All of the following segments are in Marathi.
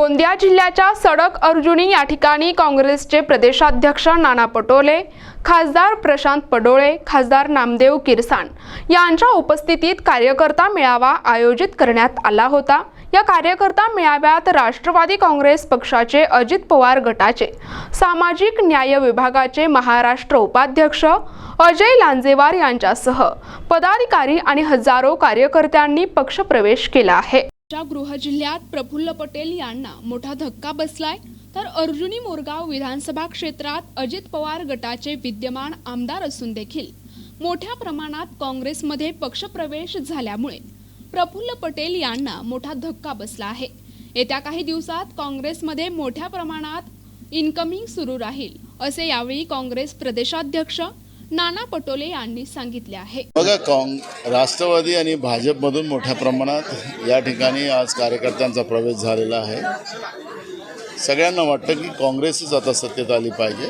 गोंदिया जिल्ह्याच्या सडक अर्जुनी या ठिकाणी काँग्रेसचे प्रदेशाध्यक्ष नाना पटोले खासदार प्रशांत पडोळे खासदार नामदेव किरसान यांच्या उपस्थितीत कार्यकर्ता मेळावा आयोजित करण्यात आला होता. या कार्यकर्ता मेळाव्यात राष्ट्रवादी काँग्रेस पक्षाचे अजित पवार गटाचे सामाजिक न्याय विभागाचे महाराष्ट्र उपाध्यक्ष अजय लांजेवार यांच्यासह पदाधिकारी आणि हजारो कार्यकर्त्यांनी पक्षप्रवेश केला आहे. च्या गृहजिल्ह्यात प्रफुल्ल पटेल यांना मोठा धक्का बसलाय. तर अर्जुनी मोरगाव विधानसभा क्षेत्रात अजित पवार गटाचे विद्यमान आमदार असून देखील मोठ्या प्रमाणात काँग्रेसमध्ये पक्षप्रवेश झाल्यामुळे प्रफुल्ल पटेल यांना मोठा धक्का बसला आहे. येत्या काही दिवसात काँग्रेसमध्ये मोठ्या प्रमाणात इन्कमिंग सुरू राहील असे यावेळी काँग्रेस प्रदेशाध्यक्ष नाना पटोले यांनी सांगितले आहे. बघा काँग राष्ट्रवादी आणि भाजपमधून मोठ्या प्रमाणात या ठिकाणी आज कार्यकर्त्यांचा प्रवेश झालेला आहे. सगळ्यांना वाटतं की काँग्रेसच आता सत्तेत आली पाहिजे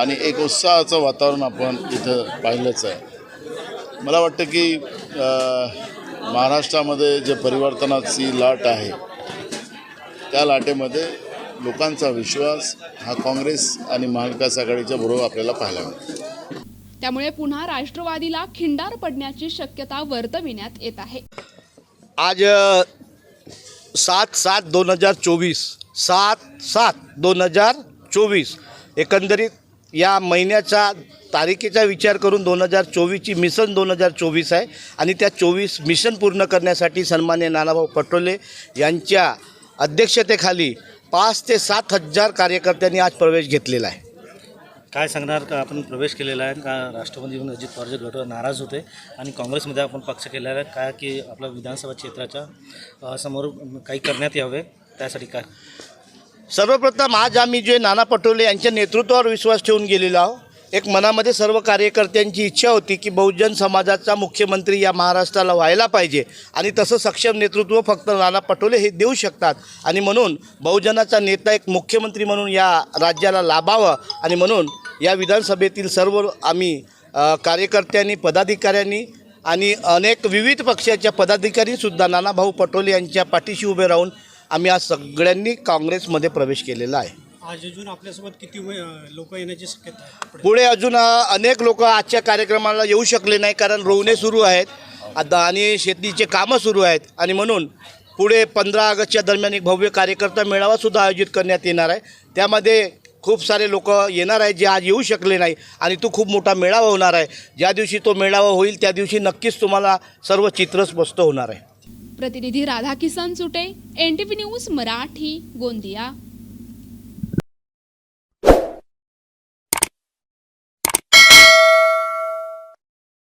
आणि एक उत्साहाचं वातावरण आपण इथं पाहिलंच आहे. मला वाटतं की महाराष्ट्रामध्ये जे परिवर्तनाची लाट आहे त्या लाटेमध्ये लोकांचा विश्वास हा काँग्रेस आणि महाविकास आघाडीच्या बरोबर आपल्याला पाहायला मिळतो. त्यामुळे पुन्हा राष्ट्रवादीला खिंडार पडण्याची शक्यता वर्तविण्यात येत आहे. आज सात सात दोन हजार चोवीस सात सात दोन हजार चोवीस एकंदरीत या महिन्याचा तारखेचा विचार करून दोन हजार चोवीसची मिशन दोन हजार चोवीस आहे आणि त्या चोवीस मिशन पूर्ण करण्यासाठी सन्मान्य नानाभाऊ पटोले यांच्या अध्यक्षतेखाली पाच ते सात हजार कार्यकर्त्यांनी आज प्रवेश घेतलेला आहे. काय सांगणार? का आपण प्रवेश केलेला आहे. का राष्ट्रवादीहून अजित पवारचे गट नाराज होते आणि काँग्रेसमध्ये आपण पक्ष केलेला आहे. काय की आपल्या विधानसभा क्षेत्राच्या समोर काही करण्यात यावे त्यासाठी काय? सर्वप्रथम आज आम्ही जे नाना पटोले यांच्या नेतृत्वावर विश्वास ठेवून गेलेलो आहोत. एक मनामध्ये सर्व कार्यकर्त्यांची इच्छा होती की बहुजन समाजाचा मुख्यमंत्री या महाराष्ट्राला व्हायला पाहिजे. आणि तसं सक्षम नेतृत्व फक्त नाना पटोले हे देऊ शकतात. आणि म्हणून बहुजनाचा नेता एक मुख्यमंत्री म्हणून या राज्याला लाभावं आणि म्हणून या विधानसभेतील सर्व आम्ही कार्यकर्त्यांनी पदाधिकाऱ्यांनी आणि अनेक विविध पक्षाच्या पदाधिकारीसुद्धा नानाभाऊ पटोले यांच्या पाठीशी उभे राहून आम्ही आज सगळ्यांनी काँग्रेसमध्ये प्रवेश केलेला आहे. आज अजून आपल्यासोबत किती लोक येण्याची शक्यता पुढे? अजून अनेक लोक आजच्या कार्यक्रमाला येऊ शकले नाही कारण रोवणे सुरू आहेत. आता आणि शेतीचे कामं सुरू आहेत आणि म्हणून पुढे पंधरा ऑगस्टच्या दरम्यान एक भव्य कार्यकर्ता मेळावासुद्धा आयोजित करण्यात येणार आहे. त्यामध्ये खूप सारे लोक येणार आहेत जे आज येऊ शकले नाही आणि तो खूप मोठा मेळावा होणार आहे. ज्या दिवशी तो मेळावा होईल त्या दिवशी नक्कीच तुम्हाला सर्व चित्र स्पष्ट होणार आहे. प्रतिनिधी Radhakisan Sute N T news Marathi Gondia.